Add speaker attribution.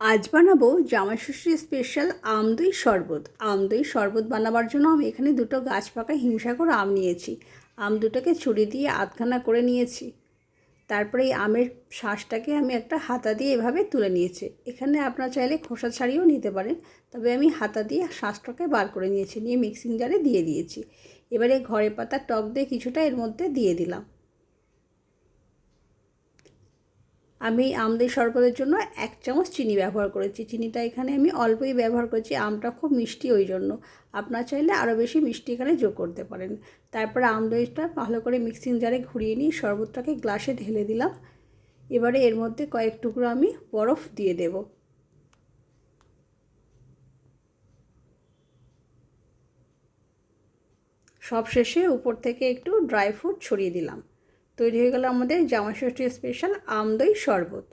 Speaker 1: আজ বানাবো জামাইষষ্ঠী স্পেশাল আমদই শরবত। আমদই শরবত বানাবার জন্য আমি এখানে দুটো গাছ পাকা হিমসাগর আম নিয়েছি। আম দুটোকে ছুরি দিয়ে আধখানা করে নিয়েছি। তারপরে এই আমের শ্বাসটাকে আমি একটা হাতা দিয়ে এভাবে তুলে নিয়েছি। এখানে আপনার চাইলে খোসা ছাড়িয়েও নিতে পারেন, তবে আমি হাতা দিয়ে শ্বাসটাকে বার করে নিয়েছি, নিয়ে মিক্সিং জারে দিয়ে দিয়েছি। এবারে ঘরে পাতা টক দিয়ে কিছুটা এর মধ্যে দিয়ে দিলাম। আমি আমদের শরবতের জন্য এক চামচ চিনি ব্যবহার করেছি। চিনিটা এখানে আমি অল্পই ব্যবহার করেছি, আমটা খুব মিষ্টি ওই জন্য। আপনার চাইলে আরও বেশি মিষ্টি এখানে যোগ করতে পারেন। তারপরে আম দইটা ভালো করে মিক্সিং জারে ঘুরিয়ে নিয়ে শরবতটাকে গ্লাসে ঢেলে দিলাম। এবারে এর মধ্যে কয়েক টুকরো আমি বরফ দিয়ে দেব। সবশেষে উপর থেকে একটু ড্রাই ফ্রুট ছড়িয়ে দিলাম। তৈরি হয়ে গেল আমাদের জামাষষ্ঠীর স্পেশাল আমদই শরবত।